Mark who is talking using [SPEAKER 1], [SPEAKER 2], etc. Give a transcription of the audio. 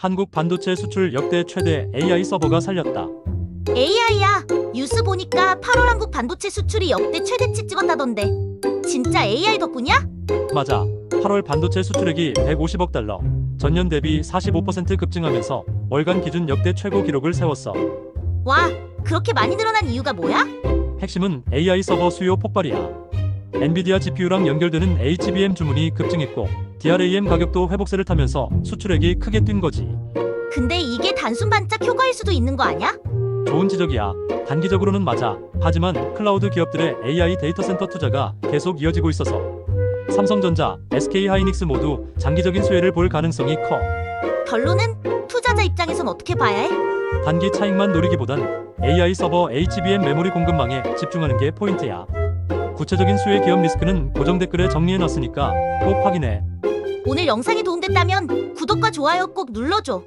[SPEAKER 1] 한국 반도체 수출 역대 최대 AI 서버가 살렸다.
[SPEAKER 2] AI야. 뉴스 보니까 8월 한국 반도체 수출이 역대 최대치 찍었다던데. 진짜 AI 덕분이야?
[SPEAKER 1] 맞아. 8월 반도체 수출액이 150억 달러. 전년 대비 45% 급증하면서 월간 기준 역대 최고 기록을 세웠어.
[SPEAKER 2] 와, 그렇게 많이 늘어난 이유가 뭐야?
[SPEAKER 1] 핵심은 AI 서버 수요 폭발이야. 엔비디아 GPU랑 연결되는 HBM 주문이 급증했고 DRAM 가격도 회복세를 타면서 수출액이 크게 뛴 거지.
[SPEAKER 2] 근데 이게 단순 반짝 효과일 수도 있는 거 아니야?
[SPEAKER 1] 좋은 지적이야. 단기적으로는 맞아. 하지만 클라우드 기업들의 AI 데이터 센터 투자가 계속 이어지고 있어서 삼성전자, SK 하이닉스 모두 장기적인 수혜를 볼 가능성이 커.
[SPEAKER 2] 결론은 투자자 입장에선 어떻게 봐야 해?
[SPEAKER 1] 단기 차익만 노리기보단 AI 서버 HBM 메모리 공급망에 집중하는 게 포인트야. 구체적인 수혜 기업 리스크는 고정 댓글에 정리해 놨으니까 꼭 확인해.
[SPEAKER 2] 오늘 영상이 도움됐다면 구독과 좋아요 꼭 눌러줘.